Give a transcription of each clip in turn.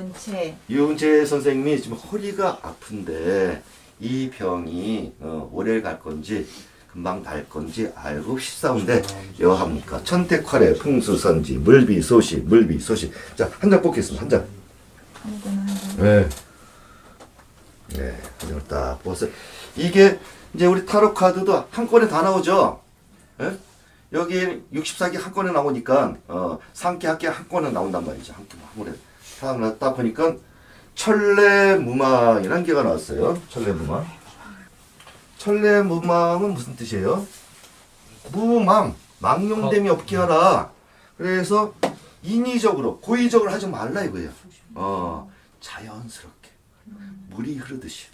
유은채. 유은재 선생님이 지금 허리가 아픈데 이 병이 어, 오래 갈 건지 금방 날 건지 알고 싶사온데 여합니까? 천택활의 풍수선지 물비소시 물비소시 자 한 장 뽑겠습니다 한 장. 한 장. 네. 네, 한 장을 딱 뽑았어요. 이게 이제 우리 타로 카드도 한 건에 다 나오죠. 예? 여기 64개 한 건에 나오니까 어, 상계 합계 한 건에 나온단 말이죠. 한, 한 건에 다 나왔다 보니까 천례무망이라는 개가 나왔어요. 천례무망. 천례무망은 무슨 뜻이에요? 무망, 망령됨이 없게 하라. 그래서 인위적으로, 고의적으로 하지 말라 이거예요. 어, 자연스럽게 물이 흐르듯이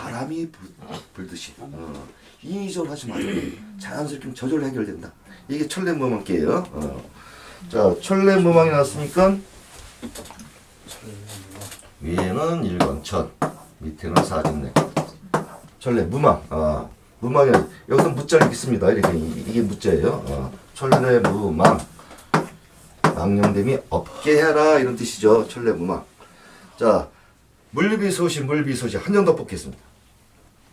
바람이 불, 불듯이 어, 인위적으로 하지 말고 자연스럽게 저절로 해결된다. 이게 천례무망기예요. 어. 자, 천례무망이 나왔으니까 위에는 일건천, 밑에는 사진네. 천례 무망. 아, 무망이 여기서 무자를 있습니다. 이렇게 이- 이게 무자예요. 어, 천례 무망. 망령됨이 없게 해라 이런 뜻이죠. 천례 무망. 자, 물비소시 물비소시 한 장 더 뽑겠습니다.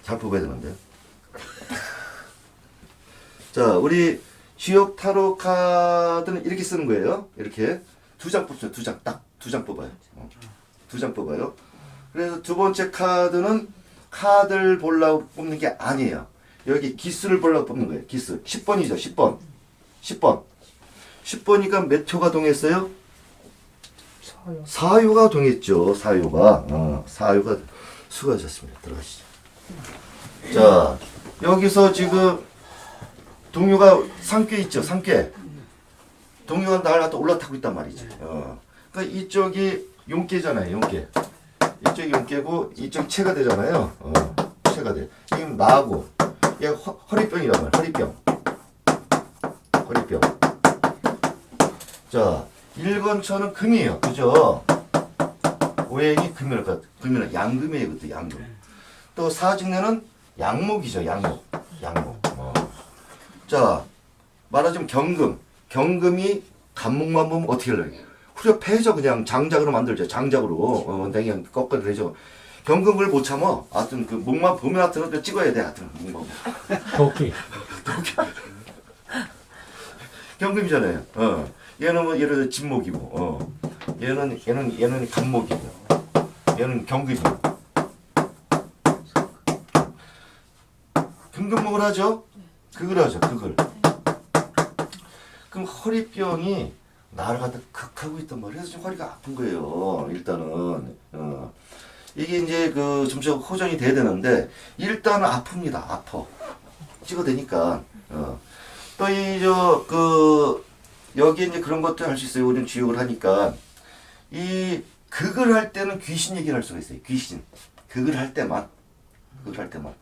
잘 뽑아야 되는데. 자, 우리 지역 타로 카드는 이렇게 쓰는 거예요. 이렇게 두 장 뽑죠. 두 장 딱 두 장 뽑아요. 어. 두 장 뽑아요. 그래서 두 번째 카드는 카드를 보려고 뽑는 게 아니에요. 여기 기수를 보려고 뽑는 거예요. 기수 10번이죠. 10번. 10번. 10번이니까 몇 표가 동했어요? 사유가 동했죠. 사유가. 어, 사유가 수고하셨습니다. 들어가시죠. 자, 여기서 지금 동요가 상께 있죠. 상께. 동요가 날 갖다 올라타고 있단 말이죠. 어. 그러니까 이쪽이 용계잖아요. 용계. 이쪽이 용계고 이쪽 체가 되잖아요. 어, 체가 돼. 지금 나하고 얘 허, 허리병이란 말이야. 허리병. 허리병. 자, 1번처는 금이에요. 그죠? 오행이 금이랄까? 금이는 양금이에요. 그것도 양금. 또 사직내는 양목이죠. 양목. 양목. 어. 자, 말하자면 경금. 경금이 간목만 보면 어떻게 해요? 후려 패죠. 그냥 장작으로 만들죠. 장작으로. 어, 그냥 꺾어내죠 경금을 못 참어. 하여튼 그 목만 보면 하여튼 그 찍어야 돼. 하여튼 목만. 도끼. 경금이잖아요. 어. 얘는 뭐 예를 들어 진목이고, 어. 얘는 얘는 얘는 간목이고, 얘는 경금이고. 금금목을 하죠. 그걸 하죠. 그걸. 그럼 허리병이 나를 갖다 극하고 있단 말이에요. 그래서 좀 허리가 아픈 거예요. 일단은 어. 이게 이제 그 점차 호전이 돼야 되는데 일단은 아픕니다. 아파. 찍어대니까. 어. 또 이 저 그 여기 이제 그런 것도 할 수 있어요. 우리는 주역을 하니까 이 극을 할 때는 귀신 얘기를 할 수가 있어요. 귀신 극을 할 때만 극을 할 때만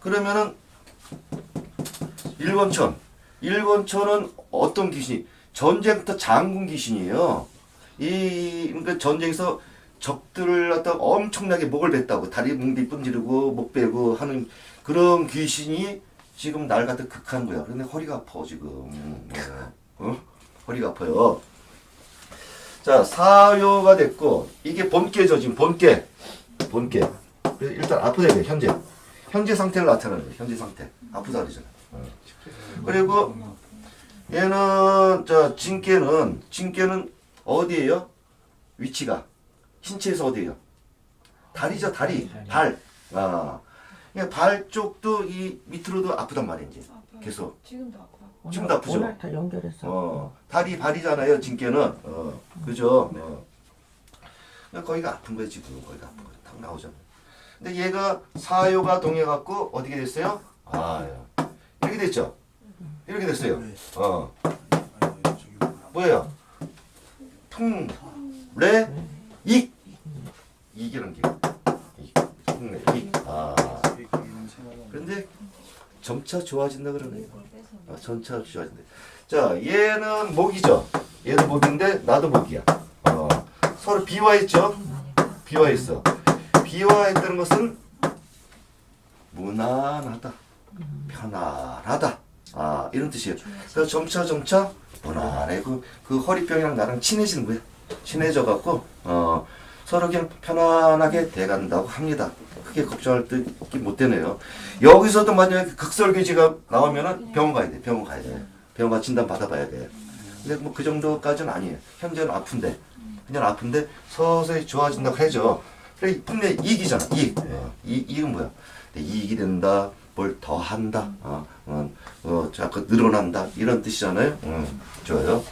그러면은 일본천 일본천은 어떤 귀신이 전쟁터 장군 귀신이에요. 이 그러니까 전쟁에서 적들을 갖다 엄청나게 목을 뱉다고 다리 뭉디 뿜지르고 목 베고 하는 그런 귀신이 지금 날 갖다 극한 거야. 근데 허리가 아파 지금. 어? 어? 허리가 아파요. 자 사요가 됐고 이게 본께죠 지금 본께 본께. 그래서 일단 아프다 이게 현재 현재 상태를 나타내는 거예요. 현재 상태 아프다 그러잖아. 어. 그리고 얘는 자 진께는 진께는 어디예요? 위치가 신체에서 어디예요? 다리죠 다리 발. 아. 그러니까 발 쪽도 이 밑으로도 아프단 말이야 이제 계속. 지금도 아파. 지금도 아프죠? 오늘 다 연결해서. 어, 다리 발이잖아요, 진께는. 어, 그죠? 어. 그러니까 거기가 아픈 거예요, 지금. 거기가 아픈 거예요. 탁 나오잖아요. 근데 얘가 사요가 동해갖고 어떻게 됐어요? 아, 이렇게 됐죠? 이렇게 됐어요. 어, 뭐예요? 풍, 레, 익. 이기는 게. 익. 풍, 레, 익. 아. 그런데 점차 좋아진다 그러네요. 아, 전차 좋아진대. 자, 얘는 목이죠. 얘도 목인데 나도 목이야. 어, 서로 비화했죠. 비화했어. 비화했다는 것은 무난하다, 편안하다. 아 이런 뜻이에요. 그래서 점차 점차 무난해. 그, 그 허리병이랑 나랑 친해지는 거야. 친해져 갖고 어 서로 그냥 편안하게 돼간다고 합니다. 크게 걱정할 뜻이 못 되네요. 여기서도 만약에 극설기지가 나오면은 병원 가야 돼. 병원 가야 돼. 병원 가 진단 받아봐야 돼. 근데 뭐 그 정도까지는 아니에요. 현재는 아픈데, 그냥 아픈데 서서히 좋아진다고 해죠. 그래 분명 이익이잖아. 이익. 어, 이 이익은 뭐야? 네, 이익이 된다. 뭘 더 한다. 어, 어, 어, 자꾸 늘어난다. 이런 뜻이잖아요. 음, 좋아요.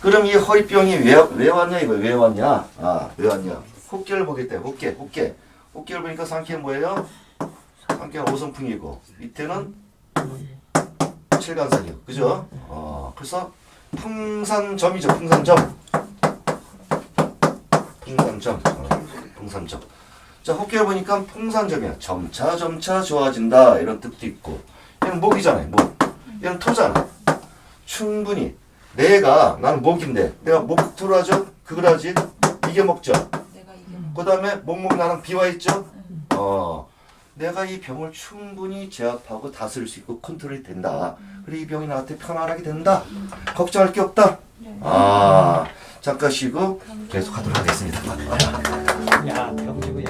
그럼 이 허리병이 왜, 왜 왔냐 이거 왜 왔냐? 아, 왜 왔냐? 호깨를 보겠대. 호깨, 호깨. 호깨를 보니까 상캐는 뭐예요? 상캐는 오선풍이고 밑에는 칠간산이요. 그죠? 어, 그래서 풍산점이죠. 풍산점. 풍산점. 어, 풍산점. 자, 호깨를 보니까 풍산점이야. 점차 점차 좋아진다. 이런 뜻도 있고. 얘는 목이잖아요. 목. 얘는 토잖아. 충분히 내가 나는 목인데 내가 목 들어하죠? 그거라지 이게 먹죠. 내가 이게 그 다음에 목목 나랑 비와 있죠. 어 내가 이 병을 충분히 제압하고 다스릴 수 있고 컨트롤이 된다. 그리고 이 병이 나한테 편안하게 된다. 걱정할 게 없다. 아 잠깐 쉬고 계속 하도록 하겠습니다. 야, 병지고